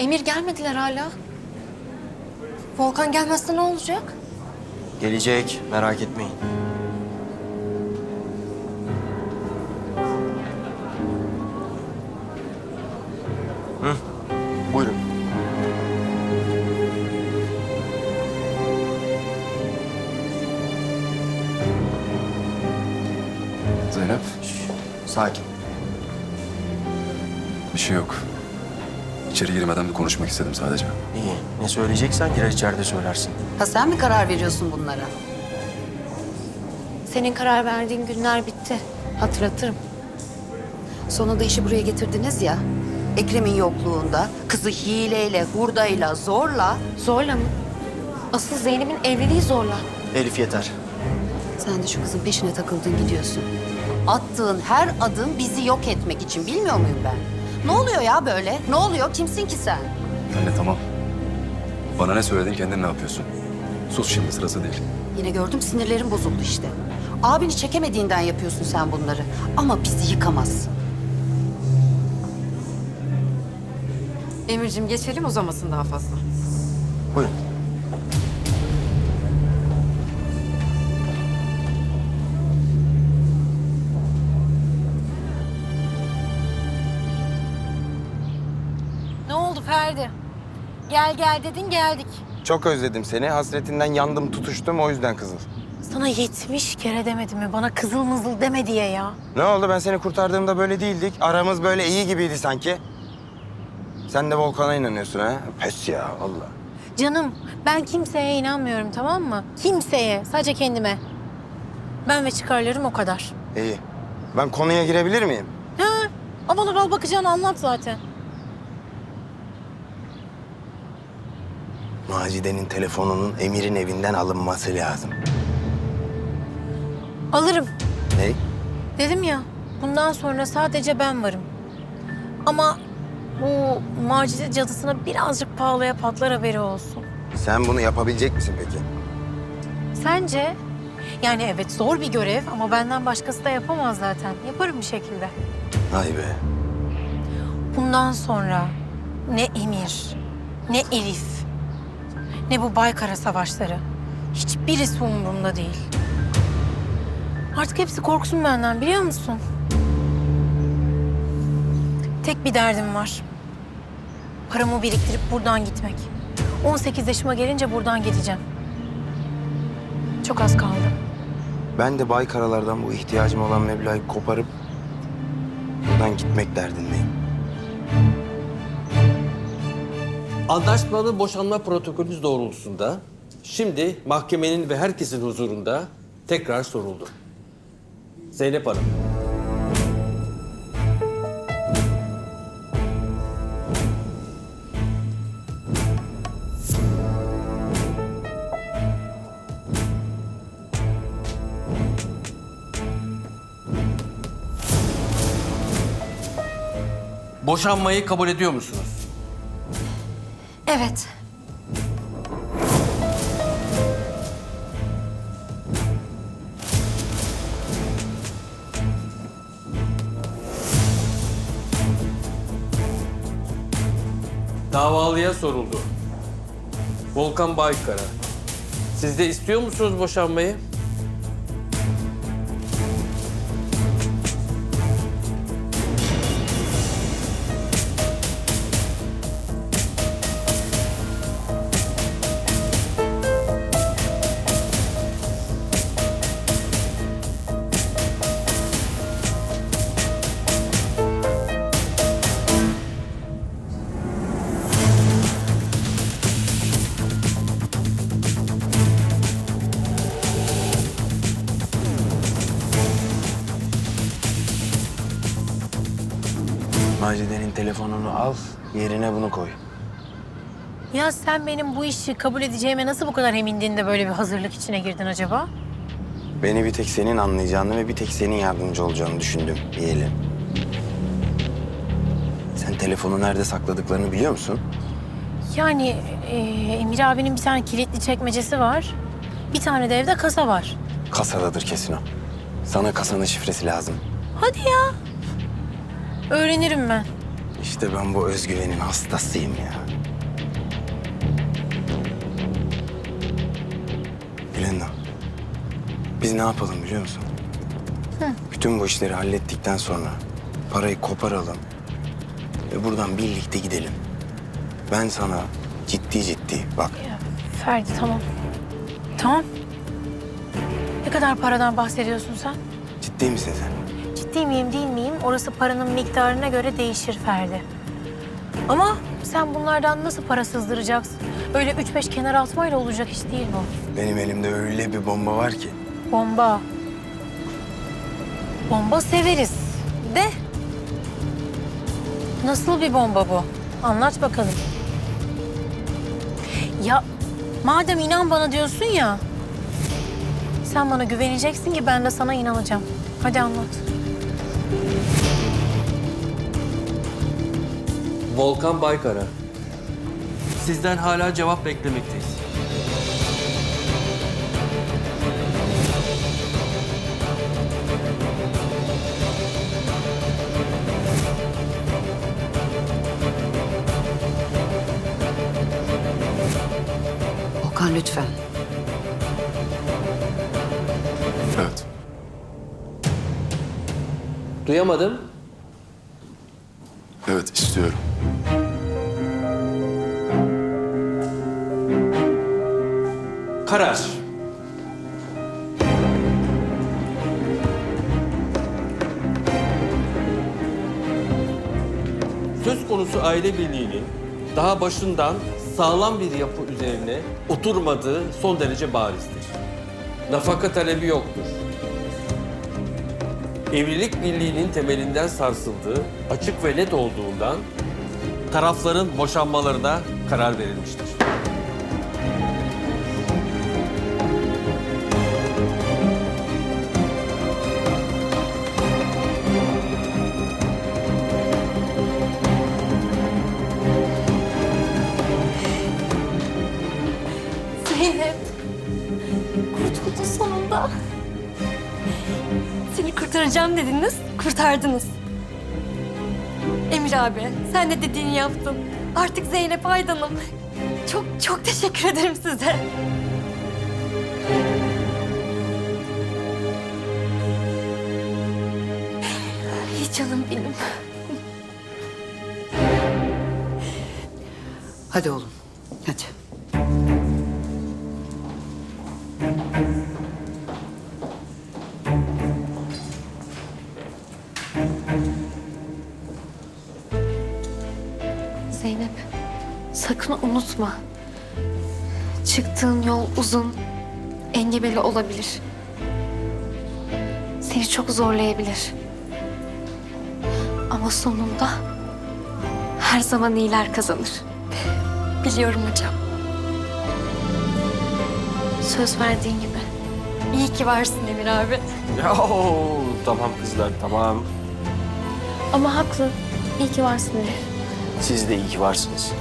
Emir gelmediler hala. Volkan gelmezse ne olacak? Gelecek, merak etmeyin. Hı, buyurun. Zeynep, Sakin. bir şey yok. İçeri girmeden bir konuşmak istedim sadece. İyi. Ne söyleyeceksen girer içeride söylersin. Ha sen mi karar veriyorsun bunlara? Senin karar verdiğin günler bitti. Hatırlatırım. Sonunda işi buraya getirdiniz ya. Ekrem'in yokluğunda kızı hileyle, hurdayla, zorla Zorla mı? Asıl Zeynep'in evliliği zorla. Elif yeter. sen de şu kızın peşine takıldın gidiyorsun. Attığın her adım bizi yok etmek için bilmiyor muyum ben? Ne oluyor ya böyle? Ne oluyor? Kimsin ki sen? Anne tamam. Bana ne söyledin kendin ne yapıyorsun? Sus şimdi sırası değil. Yine gördüm sinirlerim bozuldu işte. Abini çekemediğinden yapıyorsun sen bunları. Ama bizi yıkamazsın. Emir'cim geçelim uzamasın daha fazla. Buyurun. Gel gel dedin geldik. Çok özledim seni. Hasretinden yandım, tutuştum o yüzden kızıl. Sana yetmiş kere demedim mi bana kızıl mızıl deme diye ya. Ne oldu? Ben seni kurtardığımda böyle değildik. Aramız böyle iyi gibiydi sanki. Sen de Volkan'a inanıyorsun ha? Pes ya Allah. Canım ben kimseye inanmıyorum tamam mı? Kimseye sadece kendime. Ben ve çıkarlarım o kadar. İyi. Ben konuya girebilir miyim? Ha, aval aval bakacağını anlat zaten. Macide'nin telefonunun Emir'in evinden alınması lazım. Alırım. Ne? Dedim ya bundan sonra sadece ben varım. Ama bu Macide cadısına birazcık pahalıya patlar haberi olsun. Sen bunu yapabilecek misin peki? Sence? Yani evet zor bir görev ama benden başkası da yapamaz zaten. Yaparım bir şekilde. Hay be. Bundan sonra ne Emir, ne Elif, ne bu Baykara savaşları hiçbirisi umurumda değil. Artık hepsi korksun benden biliyor musun? Tek bir derdim var. Paramı biriktirip buradan gitmek. 18 yaşıma gelince buradan gideceğim. Çok az kaldı. Ben de Baykaralardan bu ihtiyacım olan meblağı koparıp buradan gitmek derdindeyim. Anlaşmalı boşanma protokolü doğrultusunda şimdi mahkemenin ve herkesin huzurunda tekrar soruldu. Zeynep Hanım. Boşanmayı kabul ediyor musunuz? Evet. Davalıya soruldu. Volkan Baykara. Siz de istiyor musunuz boşanmayı? Macide'nin telefonunu al, yerine bunu koy. Ya sen benim bu işi kabul edeceğime nasıl bu kadar emindin de böyle bir hazırlık içine girdin acaba? Beni bir tek senin anlayacağını ve bir tek senin yardımcı olacağını düşündüm yeğenim. Sen telefonu nerede sakladıklarını biliyor musun? Yani e, Emir abinin bir tane kilitli çekmecesi var. Bir tane de evde kasa var. Kasadadır kesin o. Sana kasanın şifresi lazım. Hadi ya. Öğrenirim ben. İşte ben bu özgüvenin hastasıyım ya. Gülenda, biz ne yapalım biliyor musun? Bütün bu işleri hallettikten sonra parayı koparalım ve buradan birlikte gidelim. Ben sana ciddi ciddi bak Ya, Ferdi tamam. Tamam. Ne kadar paradan bahsediyorsun sen? ciddi misin sen? Ciddi miyim değil miyim? Orası paranın miktarına göre değişir Ferdi. Ama sen bunlardan nasıl para sızdıracaksın? Öyle üç beş kenar atmayla olacak iş değil bu. Benim elimde öyle bir bomba var ki. Bomba. Bomba severiz. De. Nasıl bir bomba bu? Anlat bakalım. Ya madem inan bana diyorsun ya. Sen bana güveneceksin ki ben de sana inanacağım. Hadi anlat. Volkan Baykara. Sizden hala cevap beklemekteyiz. Duyamadım. Evet istiyorum. Karar. Söz konusu aile birliğinin daha başından sağlam bir yapı üzerine oturmadığı son derece barizdir. Nafaka talebi yoktur. Evlilik birliğinin temelinden sarsıldığı açık ve net olduğundan tarafların boşanmalarına karar verilmiştir. Kurtaracağım dediniz, kurtardınız. Emir abi, sen de dediğini yaptın. Artık Zeynep Aydan'ım. Çok çok teşekkür ederim size. İyi canım benim. Hadi oğlum. Hadi. Sakın unutma. Çıktığın yol uzun, engebeli olabilir. Seni çok zorlayabilir. Ama sonunda her zaman iyiler kazanır. Biliyorum hocam. Söz verdiğin gibi. İyi ki varsın Emir abi. Ya tamam kızlar tamam. Ama haklı. İyi ki varsın Emir. Siz de iyi ki varsınız.